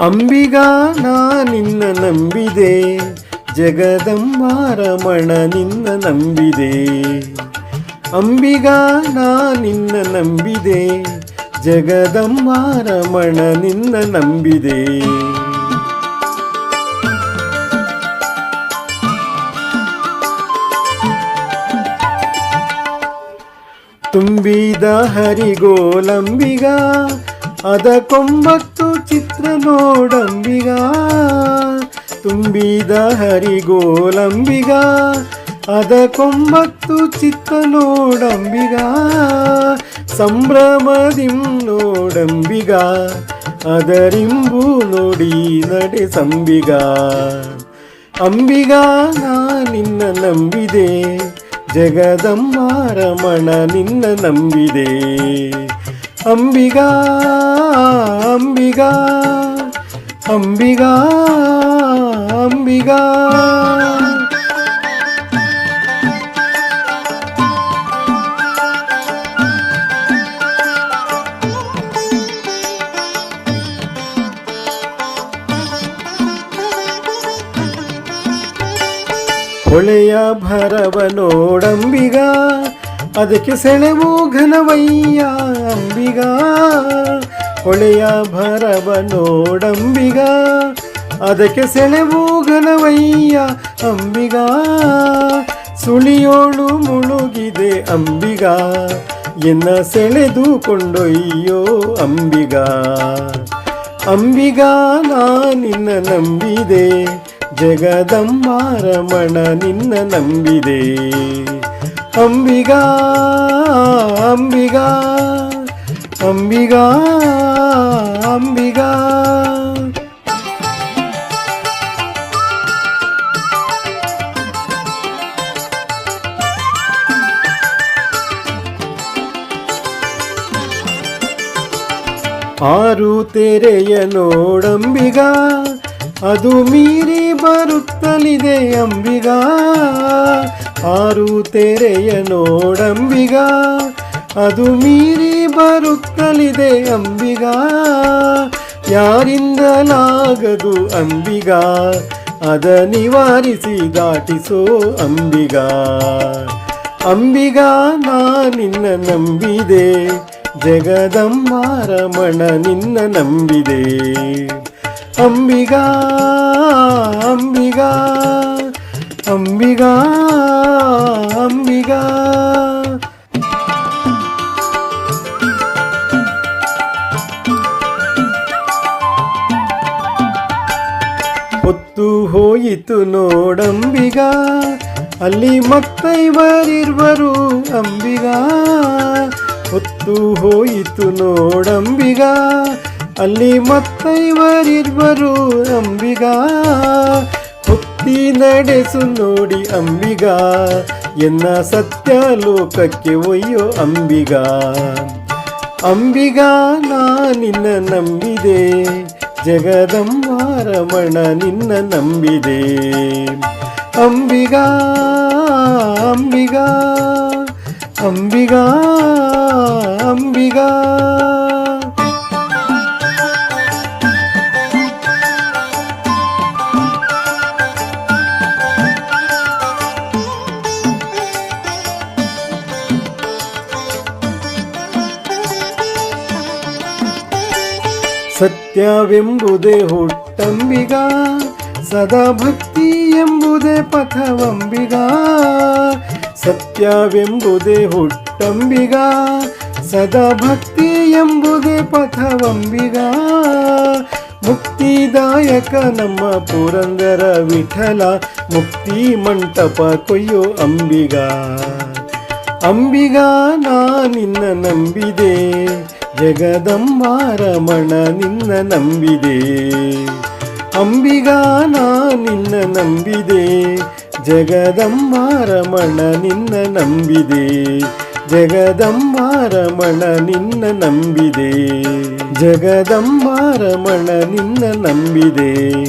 ಅಂಬಿಗಾ, ನಾ ನಿನ್ನ ನಂಬಿದೆ. ಜಗದಂಬಾರಮಣ ನಿನ್ನ ನಂಬಿದೆ. ಅಂಬಿಗ, ನಾ ನಿನ್ನ ನಂಬಿದೆ. ಜಗದಂಬಾರಮಣ ನಿನ್ನ ನಂಬಿದೆ. ತುಂಬಿದ ಹರಿಗೋಲಂಬಿಗ ಅದಕ್ಕೊಂಬತ್ತು ಚಿತ್ರ ನೋಡಂಬಿಗ, ತುಂಬಿದ ಹರಿಗೋಲಂಬಿಗ. ಅದಕ್ಕೊಂಬತ್ತು ಚಿತ್ರ ನೋಡಂಬಿಗ ಸಂಭ್ರಮದಿಂ ನೋಡಂಬಿಗ ಅದರಿಂಬು ನೋಡಿ ನಡೆ ಸಂಬಿಗ. ಅಂಬಿಗ, ನಾ ನಿನ್ನ ನಂಬಿದೆ. ಜಗದಂಬಾರಮಣ ನಿನ್ನ ನಂಬಿದೆ. ಅಂಬಿಗಾ ಅಂಬಿಗಾ ಅಂಬಿಗಾ ಅಂಬಿಗಾ ಹೊಳೆಯ ಭರವ ನೋಡಂಬಿಗ ಅದಕ್ಕೆ ಸೆಳೆವು ಘನವಯ್ಯ ಅಂಬಿಗ, ಹೊಳೆಯ ಭರವ ನೋಡಂಬಿಗ. ಅದಕ್ಕೆ ಸೆಳೆವು ಘನವಯ್ಯ ಅಂಬಿಗ, ಸುಳಿಯೋಳು ಮುಳುಗಿದೆ ಅಂಬಿಗ. ಎನ್ನ ಸೆಳೆದು ಕೊಂಡೊಯ್ಯೋ ಅಂಬಿಗ. ಅಂಬಿಗ ನಿನ್ನ ನಂಬಿದೆ. ಜಗದಂಬಾರಮಣ ನಿನ್ನ ನಂಬಿದೆ. ಅಂಬಿಗಾ ಅಂಬಿಗಾ ಅಂಬಿಗಾ ಅಂಬಿಗಾ. ಆರು ತೆರೆಯ ನೋಡಂಬಿಗ ಅದು ಮೀರಿ ಬರುತ್ತಲಿದೆ ಅಂಬಿಗ. ಆರು ತೆರೆಯ ನೋಡಂಬಿಗ, ಅದು ಮೀರಿ ಬರುತ್ತಲಿದೆ ಅಂಬಿಗ. ಯಾರಿಂದಲಾಗದು ಅಂಬಿಗ, ಅದ ನಿವಾರಿಸಿ ದಾಟಿಸೋ ಅಂಬಿಗ. ಅಂಬಿಗ, ನಾ ನಿನ್ನ ನಂಬಿದೆ ಜಗದಂಬಾರಮಣ ನಿನ್ನ ನಂಬಿದೆ. ಅಂಬಿಗಾ ಅಂಬಿಗಾ. ಅಂಬಿಗಾ ಅಂಬಿಗಾ. ಹೊತ್ತು ಹೋಯಿತು ನೋಡಂಬಿಗ ಅಲ್ಲಿ ಮತ್ತೈವರಿರುವರು ಅಂಬಿಗ. ಹೊತ್ತು ಹೋಯಿತು ನೋಡಂಬಿಗ ಅಲ್ಲಿ ಮತ್ತೈವರಿರುವರು ಅಂಬಿಗ. ಹೊತ್ತಿ ನಡೆಸು ನೋಡಿ ಅಂಬಿಗ. ಎನ್ನ ಸತ್ಯ ಲೋಕಕ್ಕೆ ಒಯ್ಯೋ ಅಂಬಿಗ. ಅಂಬಿಗ, ನಾ ನಿನ್ನ ನಂಬಿದೆ. ಜಗದಂಬಾರಮಣ ನಿನ್ನ ನಂಬಿದೆ. ಅಂಬಿಗಾ, ಅಂಬಿಗ, ಅಂಬಿಗಾ ಅಂಬಿಗಾ. ಸತ್ಯವೆಂಬುದೇ ಹುಟ್ಟಂಬಿಗ, ಸದಾ ಭಕ್ತಿ ಎಂಬುದೇ ಪಥವಂಬಿಗ. ಸತ್ಯವೆಂಬುದೇ ಹುಟ್ಟಂಬಿಗ, ಸದಾ ಭಕ್ತಿ ಎಂಬುದೇ ಪಥವಂಬಿಗ. ಮುಕ್ತಿದಾಯಕ ನಮ್ಮ ಪುರಂದರ ವಿಠಲ, ಮುಕ್ತಿ ಮಂಟಪ ಕೊಯ್ಯೋ ಅಂಬಿಗ. ಅಂಬಿಗ, ನಾ ನಿನ್ನ ನಂಬಿದೆ. ಜಗದಂಬಾರಮಣ ನಿನ್ನ ನಂಬಿದೆ. ಅಂಬಿಗ ನಿನ್ನ ನಂಬಿದೆ. ಜಗದಂಬಾರಮಣ ನಿನ್ನ ನಂಬಿದೆ. ಜಗದಂಬಾರಮಣ ನಿನ್ನ ನಂಬಿದೆ. ಜಗದಂಬಾರಮಣ ನಿನ್ನ ನಂಬಿದೆ.